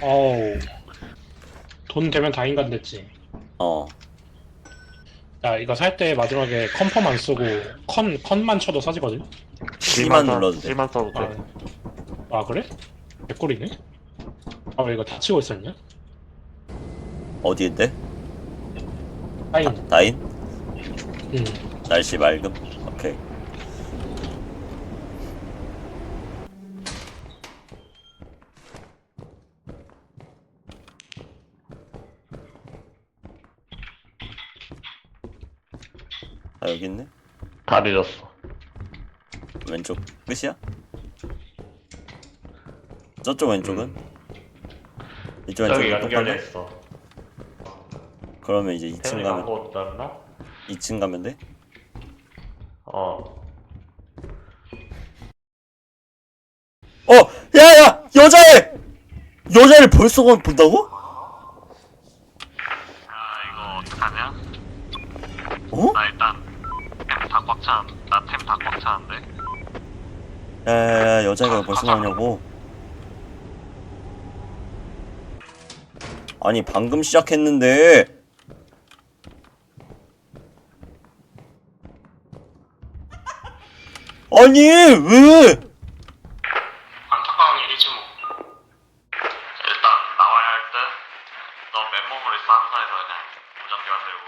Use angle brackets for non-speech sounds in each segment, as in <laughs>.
어우. 돈 되면 다 인간 됐지. 어. 야, 이거 살 때 마지막에 컨펌 안 쓰고 컨, 컨만 쳐도 싸지거든? C만 눌러도 돼. 1만 써도 아, 돼. 아 그래? 개꿀이네? 아, 왜 이거 다 치고 있었냐? 어디인데? 아인. 다인? 응. 날씨 맑음. 오케이. 아 여기 있네. 다 늦었어. 왼쪽 끝이야? 저쪽 왼쪽은? 이쪽 음. 저기 왼쪽은 연결돼 똑같네? 있어. 그러면 이제 2층 태훈이 가면 광고 없다나? 2층 가면 돼? 어. 어! 야야! 여자애! 여자를 벌써 본다고? 아 이거 어떡하냐? 어? 나 일단 꽉 차. 나템 다 꽉 차는데. 야야야 여자가 벌써 나오냐고 아니 방금 시작했는데 아니 왜 안타까운 일이지 뭐. 일단 나와야 할 듯. 너 맨몸으로 있어 항사에서 그냥 무전기 만들고.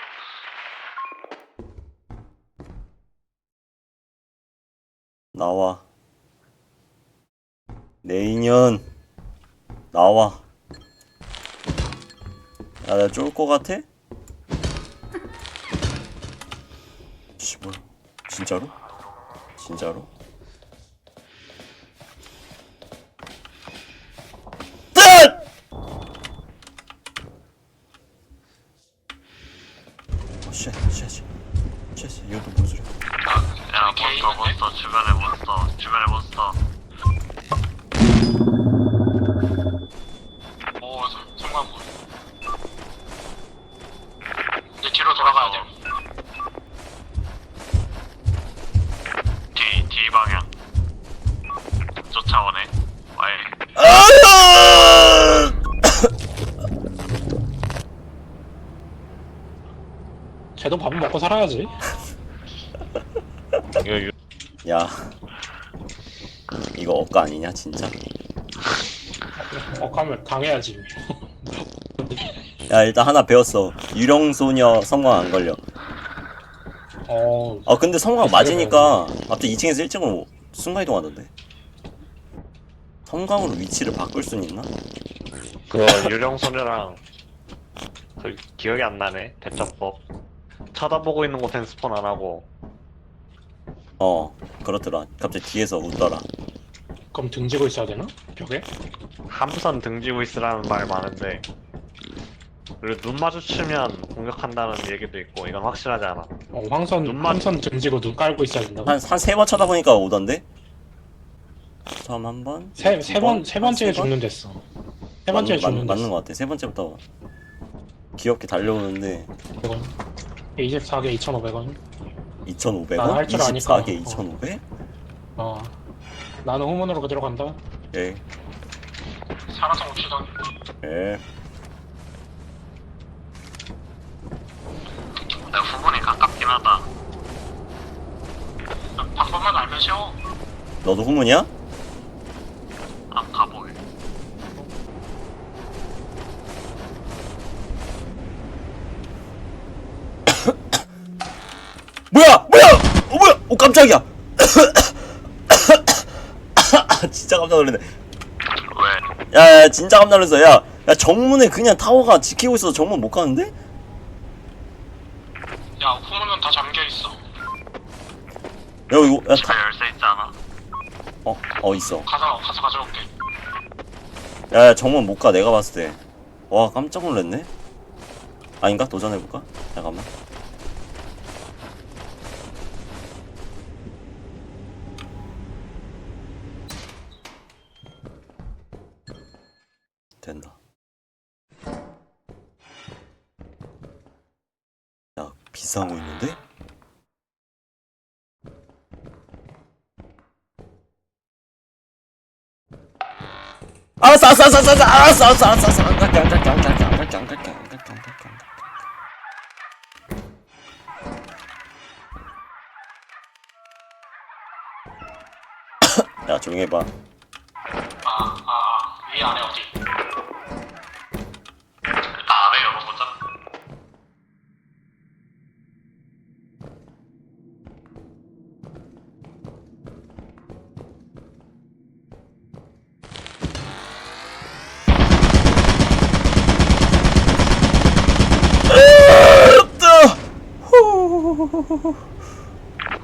나와 내 인연 나와 야 나쫄거 같아? 씨발 진짜로? 진짜로? 살아야지. 이거 유... 야, 이거 억까 아니냐 진짜? 억하면 당해야지. 야 일단 하나 배웠어. 유령소녀 성광 안 걸려. 어, 아 근데 성광 맞으니까 갑자기 2층에서 1층으로 순간이동 하던데. 성광으로 위치를 바꿀 순 있나? 그거 유령소녀랑 그 기억이 안 나네. 대처법. 쳐다보고 있는 곳엔 스폰 안 하고 어, 그렇더라. 갑자기 뒤에서 웃더라. 그럼 등지고 있어야 되나? 벽에? 함선 등지고 있으라는 말 많은데 그리고 눈 마주치면 공격한다는 얘기도 있고 이건 확실하지 않아. 어, 황선, 눈만- 황선 등지고 눈 깔고 있어야 된다고? 한한세번 쳐다보니까 오던데. 처음 한 번. 세, 두세 번, 번? 세 번째에? 죽는 됐어. 세 번째에 맞는, 죽는 맞는, 됐어. 것 같아. 세 번째부터 귀엽게 달려오는데 100원. 24개 2,500원. 2,500원? 나할줄 아니까. 24개 2,500? 어. 나는 후문으로 그대로 간다. 예, 살아서 옵시다. 예. 내가 후분이 가깝긴 하다. 방법만 알면 쉬워. 너도 후문이야? 안 가보게. 뭐야! 뭐야! 어 뭐야! 오 깜짝이야! <coughs> 진짜 깜짝 놀랐네. 왜? 야, 야 진짜 깜짝 놀랐어. 야, 야 정문에 그냥 타워가 지키고 있어서 정문 못 가는데? 야, 후문은 다 잠겨 있어. 야 이거 야 집에 타... 열쇠 있지 않아? 어, 어 있어. 가서 가서 가져올게. 야, 야 정문 못 가. 내가 봤을 때. 와 깜짝 놀랐네. 아닌가? 도전해 볼까? 잠깐만. 싸우고 있는데? 알았어 알았어 알았어 알았어 알았어 알았어 알았어 야 조용히 해봐 아아 위에 안에 어디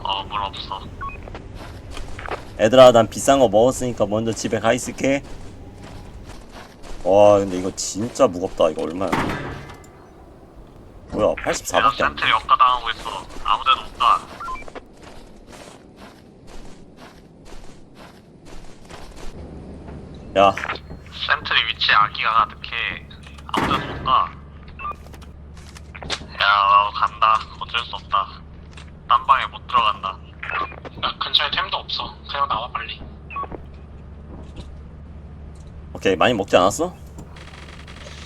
어, 물 없어. 얘들아 난 비싼 거 먹었으니까 먼저 집에 가 있을게 와 근데 이거 진짜 무겁다 이거 얼마야 뭐야 야, 84밖에 안 센트리 역가당하고 있어. 아무데도 못 가. 야 센트리 위치에 아기가 가득해. 아무데도 못 가. 야, 나도 간다. 어쩔 수 없다. 딴 방에 못 들어간다. 야, 근처에 템도 없어. 그냥 나와 빨리. 오케이 많이 먹지 않았어?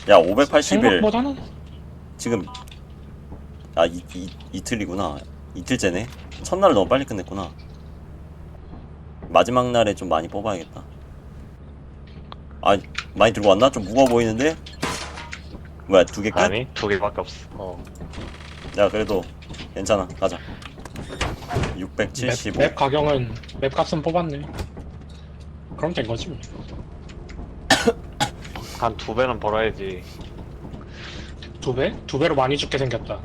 야 581 생각보다는 지금 아 이, 이, 이틀이구나 이틀째네 첫날을 너무 빨리 끝냈구나 마지막 날에 좀 많이 뽑아야겠다 아 많이 들고 왔나? 좀 무거워 보이는데? 뭐야 두 개 끝? 아니 두 개밖에 없어 어 야 그래도 괜찮아 가자 맵, 675맵 가격은 맵 값은 뽑았네. 그럼 된 거지 뭐. <coughs> 한 두 배는 벌어야지 두 배? 두 배로 많이 죽게 생겼다.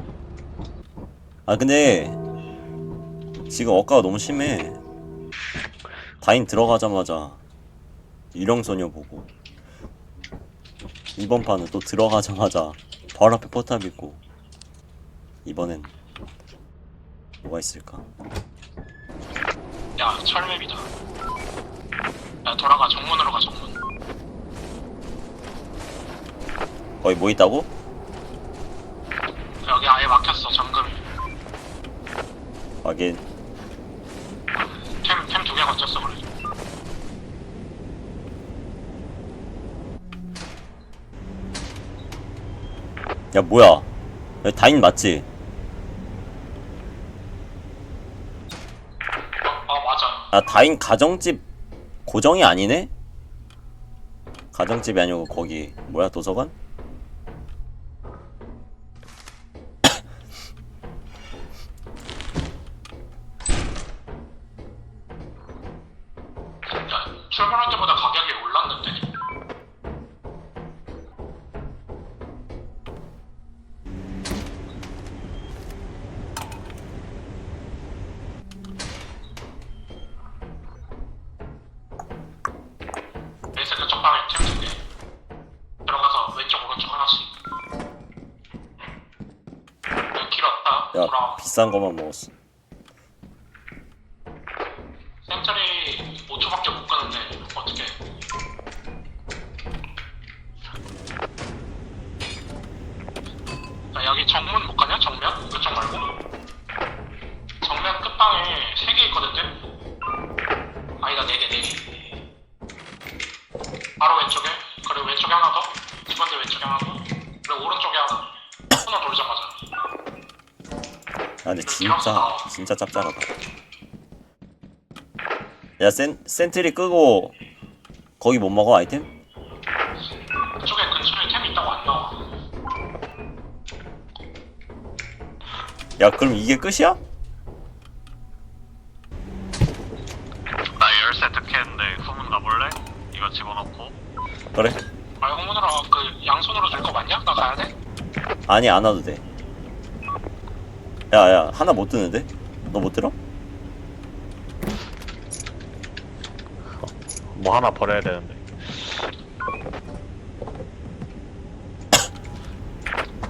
아 근데 지금 억가가 너무 심해 다인 들어가자마자 유령소녀 보고 이번 판은 또 들어가자마자 바로 앞에 포탑 있고 이번엔 뭐가 있을까 야, 철맵이다. 야, 돌아가 정문으로 가 정문. 거기 뭐 있다고? 여기 아예 막혔어 잠금이. 확인 템 템 두 개 건졌어 그래. 야 뭐야 여기 다인 맞지? 아 다인 가정집 고정이 아니네? 가정집이 아니고 거기 뭐야 도서관? 야, 출발할 때보다 야. 비싼 거만 먹었어 아 근데 진짜 진짜 짭짤하다 야 센, 센트리 끄고 거기 못 먹어 아이템? 그쪽에 근처에 템이 있다고 안 나와 야 그럼 이게 끝이야? 나 열쇠 득했는데 후문 가볼래? 이거 집어넣고. 그래 아 홍문으로 그 양손으로 줄 거 맞냐? 나 가야 돼? 아니 안 와도 돼 야야 하나 못 드는데? 너 못 들어? 뭐 하나 버려야 되는데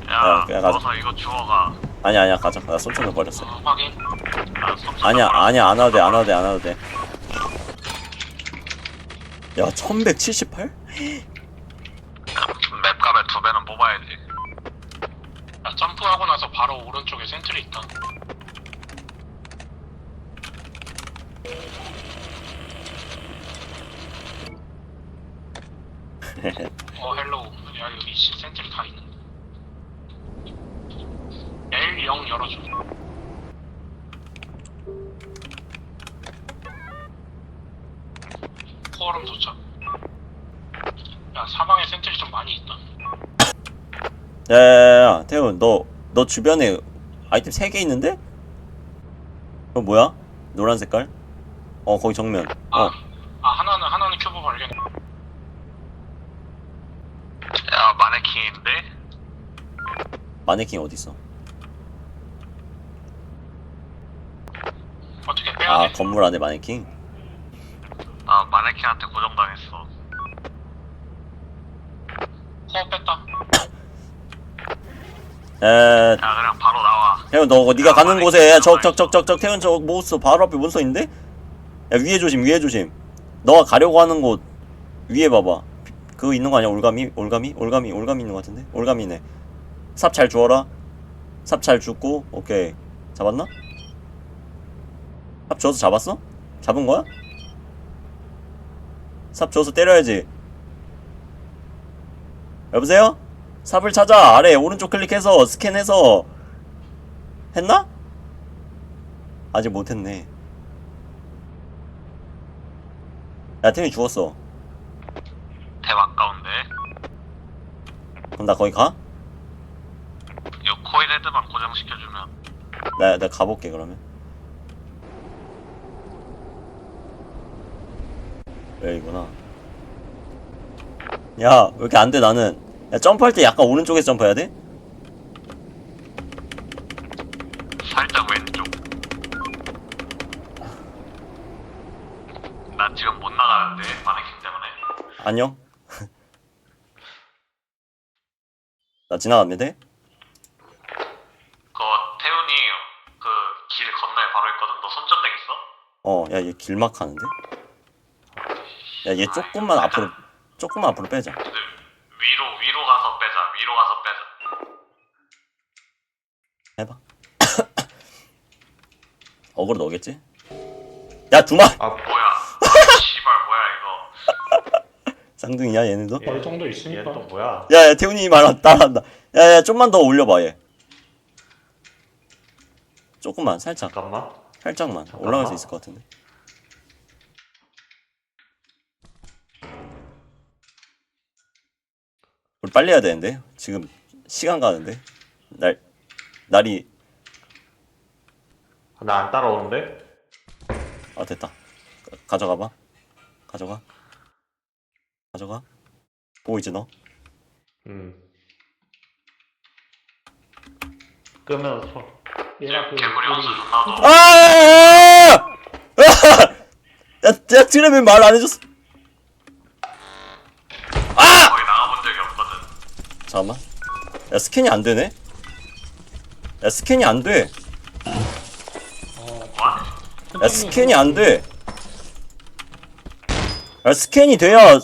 야, 야, 그냥 가자. 어서 이거 주워가. 아니 아니야 가자 나 손전등 버렸어 어, 확인 나 손톱 아니야. 아니야 안 와도 돼안 와도 돼안 와도 돼야 1178? 맵값의 두 배는 뽑아야지. 야, 점프하고 나서 바로 오른쪽에 센트리 있다 <laughs> 어 헬로우 야. 여기 씨 센트리 다 있는데. L0 열어줘. 코어름 도착. 야 사방에 센트리 좀 많이 있다. 야야야 태훈 너 너 주변에 아이템 3개 있는데? 그거 뭐야? 노란 색깔? 어 거기 정면 아, 어 아 하나는 하나는 큐브 발견 야 마네킹인데? 마네킹 어딨어? 어떻게 빼야 아 돼? 건물 안에 마네킹? 아 마네킹한테 고정당했어 코어 뺐다 에 야 그냥 바로 나와 태훈 너 네가 야, 가는 곳에 나와 적적 적 적 적 태훈 저 몬스터 바로 앞에 몬스터 있는데? 야 위에 조심 위에 조심 너가 가려고 하는 곳 위에 봐봐 그거 있는 거 아니야 올가미? 올가미? 올가미 올가미 있는 거 같은데? 올가미네 삽 잘 주워라 삽잘 줍고 오케이 잡았나? 삽 주워서 잡았어? 잡은 거야? 삽 주워서 때려야지 여보세요? 삽을 찾아 아래 오른쪽 클릭해서 스캔해서 했나? 아직 못했네. 야 팀이 죽었어. 대 아까운데. 그럼 나 거기 가? 이 코일 헤드만 고정시켜주면. 나, 나 가볼게 그러면. 여기구나? 야 왜 이렇게 안 돼 나는 야 점프할 때 약간 오른쪽에서 점프해야 돼? 살짝 왼쪽 나 지금 못 나가는데 마네킹 때문에 안녕 <laughs> 나 돼? 그거 태훈이 그 길 건너에 바로 있거든 너 손전등 있어? 어 야 얘 길막 하는데? 야 얘 조금만 앞으로 조금만 앞으로 빼자 근데 위로 위로 가서 빼자 위로 가서 빼자 해봐 <coughs> 어그로 너겠지? 야 두마 아 뭐야 아, <laughs> 씨발 뭐야 이거 <laughs> 쌍둥이야 얘네도? 얘, 정도 있으니까 얘또 뭐야 야, 야, 태훈이 말 따라한다. 야, 야, 좀만 더 올려봐, 얘. 조금만, 살짝, 잠깐만 살짝만. 잠깐만. 올라갈 수 있을 것 같은데. 우리 빨리 해야 되는데? 지금 시간 가는데? 날, 날이, 나 안 따라오는데? 아, 됐다. 가- 가져가봐. 가져가. 가져가. 보이지, 너? 음 끄면서 원수 존나 더 아! 야, 야, 트레면 말안 해줬어. 거의 나가본 적이 없거든 잠깐만. 야, 스캔이 안 되네? 야, 스캔이 안 돼. 야, 스캔이 안 돼. 야, 스캔이 돼야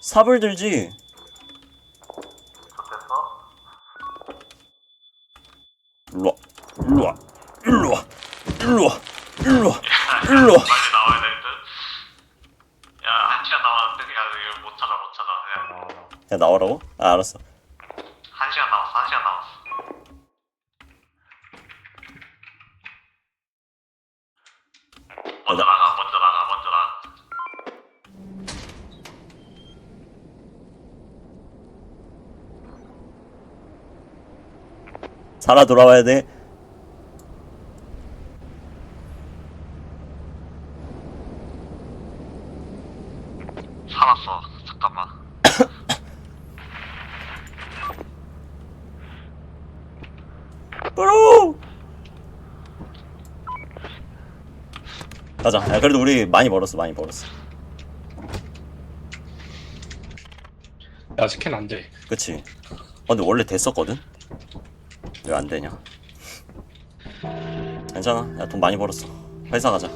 삽을 들지. 일로와, 일로와, 일로와, 일로와, 일로와, 일로와. 빨리 나와야 될 듯? 야, 한 시간 남았는데, 야, 이거 못 찾아, 못 찾아. 그냥, 야, 나오라고? 아, 알았어. 한 시간 남았어, 한 시간 남았어. 먼저 나가, 먼저 나가, 먼저 나가. 살아 돌아와야 돼. 살았어, 잠깐만. <coughs> 브로! 가자. 야, 그래도 우리 많이 벌었어, 많이 벌었어. 야 스캔 안 돼. 그치? 어, 근데 원래 됐었거든? 왜 안 되냐? 괜찮아. 야, 돈 많이 벌었어. 회사 가자.